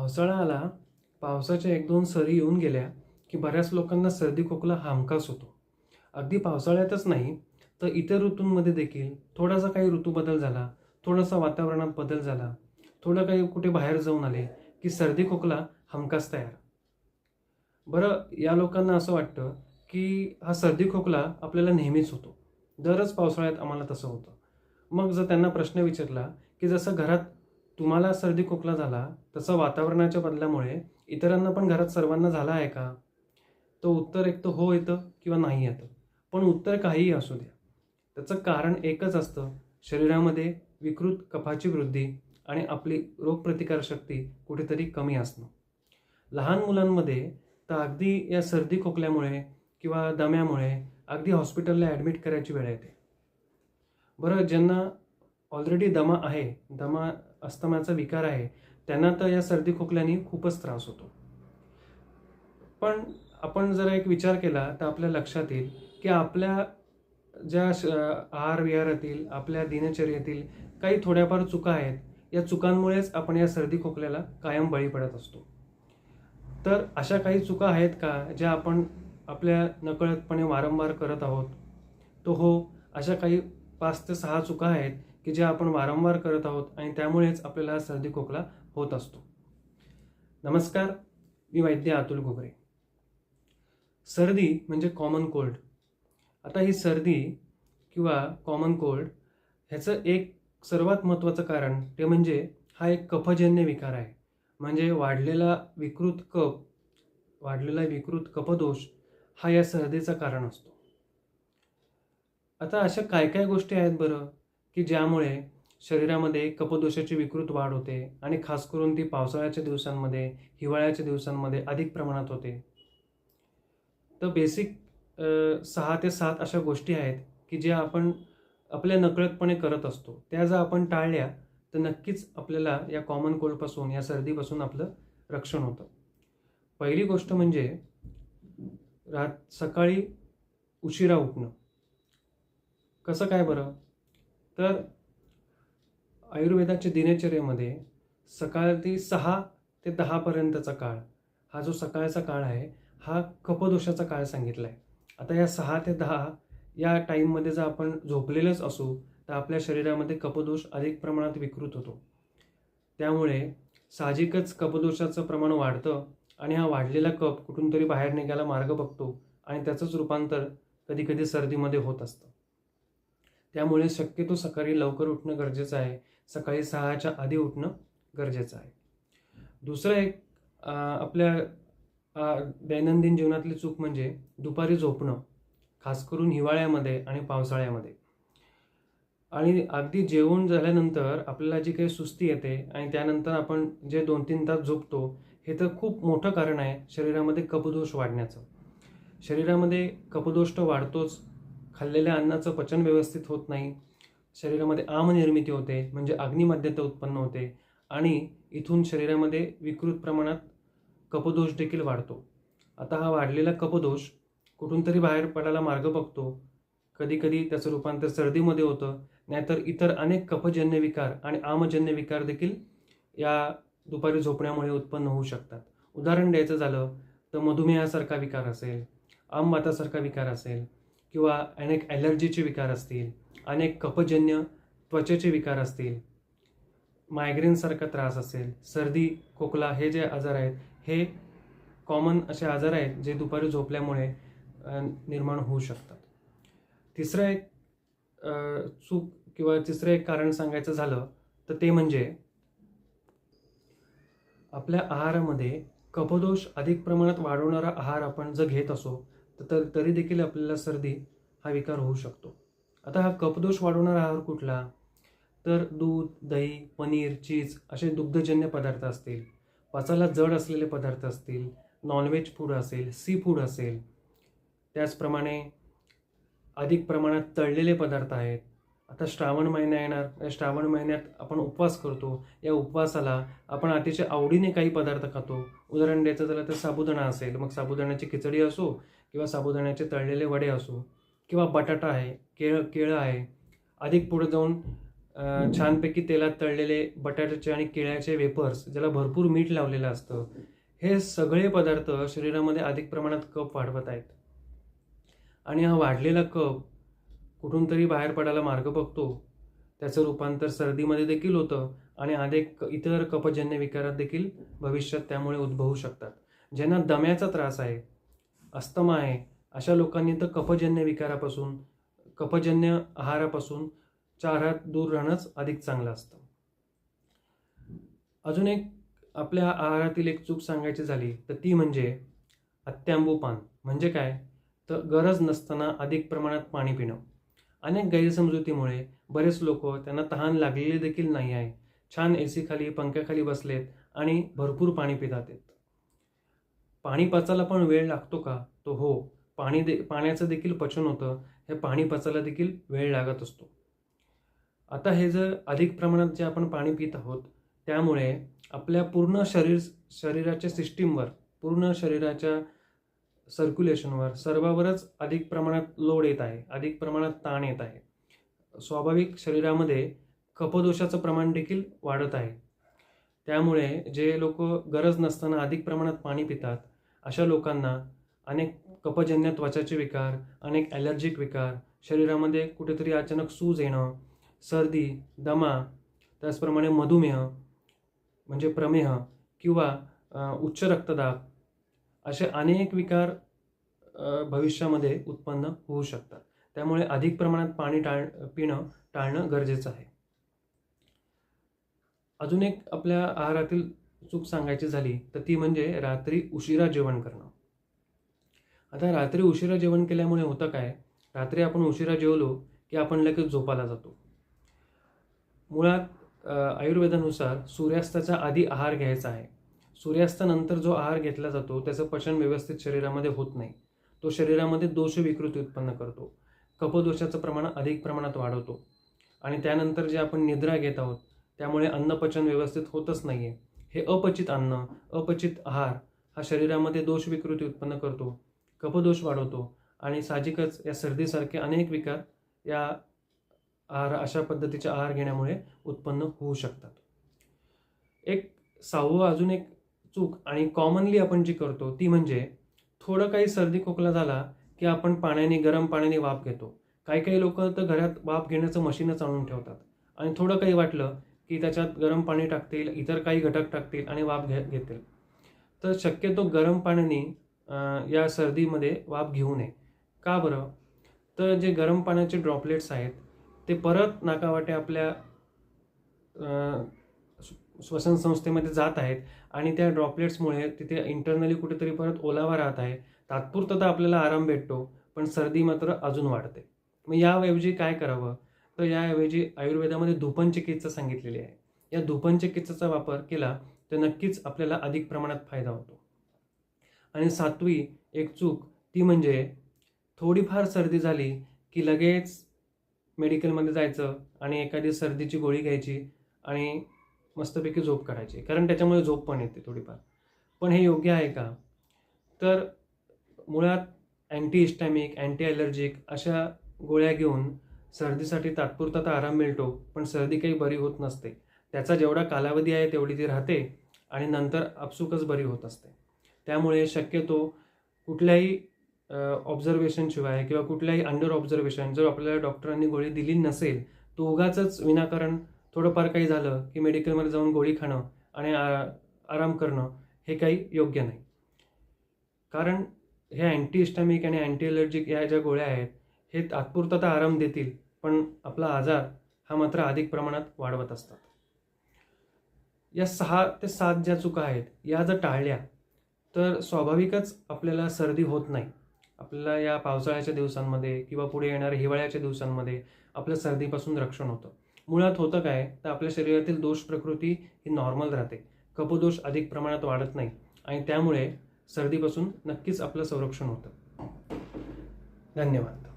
पावसाळा आला पावसाच्या एक दोन सरी येऊन गेल्या की बऱ्याच लोकांना सर्दी खोकला हमखास होतो. अगदी पावसाळ्यातच नाही तर इतर ऋतूंमध्ये देखील थोडासा काही ऋतू बदल झाला थोडासा वातावरणात बदल झाला थोडं काही कुठे बाहेर जाऊन आले की सर्दी खोकला हमखास तयार. बरं या लोकांना असं वाटतं की हा सर्दी खोकला आपल्याला नेहमीच होतो. दरच पावसाळ्यात आम्हाला तसं होतं. मग जर त्यांना प्रश्न विचारला की जसं घरात तुम्हाला सर्दी खोकला झाला तसं वातावरणाच्या बदलामुळे इतरांना पण घरात सर्वांना झाला आहे का? तर उत्तर एक तर हो येतं किंवा नाही येतं पण उत्तर काहीही असू द्या. त्याचं कारण एकच असतं शरीरामध्ये विकृत कफाची वृद्धी आणि आपली रोगप्रतिकारशक्ती कुठेतरी कमी असणं. लहान मुलांमध्ये तर अगदी या सर्दी खोकल्यामुळे किंवा दम्यामुळे अगदी हॉस्पिटलला ॲडमिट करायची वेळ येते. बरं ज्यांना ऑलरेडी दमा आहे. दमा अस्थमाचा विकार आहे. त्यांना तर या सर्दी खोकल्याने खूपच त्रास होतो. पण आपण जर एक विचार केला तर आपल्या लक्षात येईल की आपल्या ज्या श आहार विहारातील आपल्या दिनचर्येतील काही थोड्याफार चुका आहेत या चुकांमुळेच आपण या सर्दी खोकल्याला कायम बळी पडत असतो. तर अशा काही चुका आहेत का ज्या आपण आपल्या नकळतपणे वारंवार करत आहोत? तो हो अशा काही पाच ते सहा चुका आहेत की ज्या आपण वारंवार करत आहोत आणि त्यामुळेच आपल्याला सर्दी खोकला होत असतो. नमस्कार मी वैद्य अतुल घुगरे. सर्दी म्हणजे कॉमन कोल्ड आता ही सर्दी किंवा कॉमन कोल्ड ह्याचं एक सर्वात महत्त्वाचं कारण ते म्हणजे हा एक कफजन्य विकार आहे. म्हणजे वाढलेला विकृत कप वाढलेला विकृत कपदोष हा या सर्दीचं कारण असतो. आता अशा काय काय गोष्टी आहेत बरं? की ज्यामुळे शरीरामध्ये कपदोषाची विकृत वाढ होते आणि खास करून ती पावसाळ्याच्या दिवसांमध्ये हिवाळ्याच्या दिवसांमध्ये अधिक प्रमाणात होते. तर बेसिक सहा ते सात अशा गोष्टी आहेत की ज्या आपण आपल्या नकळतपणे करत असतो. त्या जर आपण टाळल्या तर नक्कीच आपल्याला या कॉमन कोल्डपासून या सर्दीपासून आपलं रक्षण होतं. पहिली गोष्ट म्हणजे रात सकाळी उशिरा उठणं. कसं काय बरं? तर आयुर्वेदाच्या दिनचर्येमध्ये सकाळ ते सहा ते दहापर्यंतचा काळ हा जो सकाळचा काळ आहे हा कपदोषाचा काळ सांगितला आहे आता या सहा ते दहा या टाईममध्ये जर आपण झोपलेलंच असू तर आपल्या शरीरामध्ये कपदोष अधिक प्रमाणात विकृत होतो. त्यामुळे साहजिकच कपदोषाचं प्रमाण वाढतं आणि हा वाढलेला कप कुठून तरी बाहेर निघायला मार्ग बघतो आणि त्याचंच रूपांतर कधीकधी सर्दीमध्ये होत असतं. त्यामुळे शक्यतो सकाळी लवकर उठणं गरजेचं आहे. सकाळी सहाच्या आधी उठणं गरजेचं आहे. दुसरं एक आपल्या दैनंदिन जीवनातली चूक म्हणजे दुपारी झोपणं खास करून हिवाळ्यामध्ये आणि पावसाळ्यामध्ये. आणि अगदी जेवण झाल्यानंतर आपल्याला जी काही सुस्ती येते आणि त्यानंतर आपण जे दोन तीन तास झोपतो हे तर खूप मोठं कारण आहे शरीरामध्ये कपदोष वाढण्याचं. शरीरामध्ये कपदोष तर वाढतोच खाल्लेल्या अन्नाचं पचन व्यवस्थित होत नाही. शरीरामध्ये आमनिर्मिती होते म्हणजे अग्निमध्यता उत्पन्न होते आणि इथून शरीरामध्ये विकृत प्रमाणात कपदोष देखील वाढतो. आता हा वाढलेला कपदोष कुठून तरी बाहेर पडायला मार्ग बघतो. कधीकधी त्याचं रूपांतर सर्दीमध्ये होतं नाहीतर इतर अनेक कफजन्य विकार आणि आमजन्य विकार देखील या दुपारी झोपण्यामुळे उत्पन्न होऊ शकतात. उदाहरण द्यायचं झालं तर मधुमेहासारखा विकार असेल आमवातासारखा विकार असेल किंवा अनेक ॲलर्जीचे विकार असतील अनेक कफजन्य त्वचेचे विकार असतील मायग्रेनसारखा त्रास असेल सर्दी खोकला हे जे आजार आहेत हे कॉमन असे आजार आहेत जे दुपारी झोपल्यामुळे निर्माण होऊ शकतात. तिसरं एक चूक किंवा तिसरं एक कारण सांगायचं झालं तर ते म्हणजे आपल्या आहारामध्ये कपदोष अधिक प्रमाणात वाढवणारा आहार आपण जर घेत असो तर तरी देखील आपल्याला सर्दी हा विकार होऊ शकतो. आता हा कपदोष वाढवणारा आहार कुठला? तर दूध दही पनीर चीज असे दुग्धजन्य पदार्थ असतील. पचायला जड असलेले पदार्थ असतील. नॉनव्हेज फूड असेल सी फूड असेल. त्याचप्रमाणे अधिक प्रमाणात तळलेले पदार्थ आहेत. आता श्रावण महिना येणार. या श्रावण महिन्यात आपण उपवास करतो. या उपवासाला आपण अतिशय आवडीने काही पदार्थ खातो. उदाहरण द्यायचं झालं तर साबुदाणा असेल. मग साबुदाण्याची खिचडी असो किंवा साबुदाण्याचे तळलेले वडे असो किंवा बटाटा आहे केळ केळं आहे. अधिक पुढे जाऊन छानपैकी तेलात तळलेले बटाट्याचे आणि केळ्याचे वेपर्स ज्याला भरपूर मीठ लावलेलं असतं हे सगळे पदार्थ शरीरामध्ये अधिक प्रमाणात कप वाढवत आहेत. आणि हा वाढलेला कप कुठून तरी बाहेर पडायला मार्ग बघतो. त्याचं रूपांतर सर्दीमध्ये देखील होतं आणि अनेक इतर कपजन्य विकारात देखील भविष्यात त्यामुळे उद्भवू शकतात. ज्यांना दम्याचा त्रास आहे अस्तमा आहे अशा लोकांनी तर कफजन्य विकारापासून कफजन्य आहारापासून चारात दूर राहणंच अधिक चांगलं असतं. अजून एक आपल्या आहारातील एक चूक सांगायची झाली तर ती म्हणजे अत्यांबू पान म्हणजे काय? तर गरज नसताना अधिक प्रमाणात पाणी पिणं. अनेक गैरसमजुतीमुळे बरेच लोक त्यांना तहान लागलेले देखील नाही आहे. छान ए सी खाली पंख्याखाली बसलेत आणि भरपूर पाणी पितात आहेत. पाणी पचायला पण वेळ लागतो का? तो हो पाणी दे पाण्याचं देखील पचन होतं हे पाणी पचायला देखील वेळ लागत असतो. आता हे जर अधिक प्रमाणात जे आपण पाणी पित आहोत त्यामुळे आपल्या पूर्ण शरीर शरीराच्या सिस्टीमवर पूर्ण शरीराच्या सर्क्युलेशनवर सर्वावरच अधिक प्रमाणात लोड येत आहे अधिक प्रमाणात ताण येत आहे. स्वाभाविक शरीरामध्ये कपदोषाचं प्रमाण देखील वाढत आहे. त्यामुळे जे लोक गरज नसताना अधिक प्रमाणात पाणी पितात अशा लोकांना अनेक कपजन्य त्वचाचे विकार अनेक ॲलर्जिक विकार शरीरामध्ये कुठेतरी अचानक सूज येणं सर्दी दमा त्याचप्रमाणे मधुमेह म्हणजे प्रमेह किंवा उच्च रक्तदाब असे अनेक विकार भविष्यामध्ये उत्पन्न होऊ शकतात. त्यामुळे अधिक प्रमाणात पाणी टाळ पिणं टाळणं गरजेचं आहे. अजून एक आपल्या आहारातील चूक सांगायची झाली तर ती म्हणजे रात्री उशिरा जेवण करणं. आता रात्री उशिरा जेवण केल्यामुळे होतं काय? रात्री आपण उशिरा जेवलो की आपण लगेच झोपाला जातो. मुळात आयुर्वेदानुसार सूर्यास्ताचा आधी आहार घ्यायचा आहे. सूर्यास्तानंतर जो आहार घेतला जातो त्याचं पचन व्यवस्थित शरीरामध्ये होत नाही. तो शरीरामध्ये दोष विकृती उत्पन्न करतो. कपदोषाचं प्रमाण अधिक प्रमाणात वाढवतो. आणि त्यानंतर जे आपण निद्रा घेत आहोत त्यामुळे अन्नपचन व्यवस्थित होतच नाही आहे हे अपचित अन्न अपचित आहार हा शरीरामध्ये दोष विकृती उत्पन्न करतो कपदोष वाढवतो आणि साहजिकच या सर्दीसारखे अनेक विकार या आहार अशा पद्धतीचे आहार घेण्यामुळे उत्पन्न होऊ शकतात. एक सहावं अजून एक चूक आणि कॉमनली आपण जी करतो ती म्हणजे थोडं काही सर्दी खोकला झाला की आपण पाण्याने गरम पाण्याने वाफ घेतो. काही काही लोक तर घरात वाफ घेण्याचं मशीनच आणून ठेवतात. आणि थोडं काही वाटलं की त्याच्यात गरम पाणी टाकतील इतर काही घटक टाकतील आणि वाफ घे घेतील. तर शक्यतो गरम पाण्याने या सर्दीमध्ये वाफ घेऊ नये. का बरं? तर जे गरम पाण्याचे ड्रॉपलेट्स आहेत ते परत नाकावाटे आपल्या श्वसन संस्थेमध्ये जात आहेत आणि त्या ड्रॉपलेट्समुळे तिथे इंटरनली कुठेतरी परत ओलावा राहत आहे. तात्पुरतं तर आपल्याला आराम भेटतो पण सर्दी मात्र अजून वाढते. मग याऐवजी काय करावं? तर याऐवजी आयुर्वेदामध्ये धूपन चिकित्सा सांगितलेली आहे. या धुपन चिकित्साचा वापर केला तर नक्कीच आपल्याला अधिक प्रमाणात फायदा होतो. आणि सातवी एक चूक ती म्हणजे थोडीफार सर्दी झाली की लगेच मेडिकलमध्ये जायचं आणि एखादी सर्दीची गोळी घ्यायची आणि मस्तपैकी झोप काढायची कारण त्याच्यामुळे झोप पण येते थोडीफार. पण हे योग्य आहे का? तर मुळात अँटी हिस्टॅमिक अँटी ॲलर्जिक अशा गोळ्या घेऊन सर्दीसाठी तात्पुरता तर आराम मिळतो पण सर्दी काही बरी होत नसते. त्याचा जेवढा कालावधी आहे तेवढी ती राहते आणि नंतर आपसुकच बरी होत असते. त्यामुळे शक्यतो कुठल्याही ऑब्झर्वेशनशिवाय किंवा कुठल्याही अंडर ऑब्झर्वेशन जर आपल्याला डॉक्टरांनी गोळी दिली नसेल तो उगाच विनाकारण थोडंफार काही झालं की मेडिकलमध्ये जाऊन गोळी खाणं आणि आ- आराम करणं हे काही योग्य नाही. कारण हे अँटीहिस्टामिक आणि अँटी एलर्जिक या ज्या गोळ्या आहेत हे तात्पुरता तर आराम देतील पण आपला आजार हा मात्र अधिक प्रमाणात वाढवत असतात. या सहा ते सात ज्या चुका आहेत या जर टाळल्या तर स्वाभाविकच आपल्याला सर्दी होत नाही. आपल्याला या पावसाळ्याच्या दिवसांमध्ये किंवा पुढे येणाऱ्या हिवाळ्याच्या दिवसांमध्ये आपलं सर्दीपासून रक्षण होतं. मुळात होतं काय? तर आपल्या शरीरातील दोष प्रकृती ही नॉर्मल राहते. कपदोष अधिक प्रमाणात वाढत नाही आणि त्यामुळे सर्दीपासून नक्कीच आपलं संरक्षण होतं. धन्यवाद.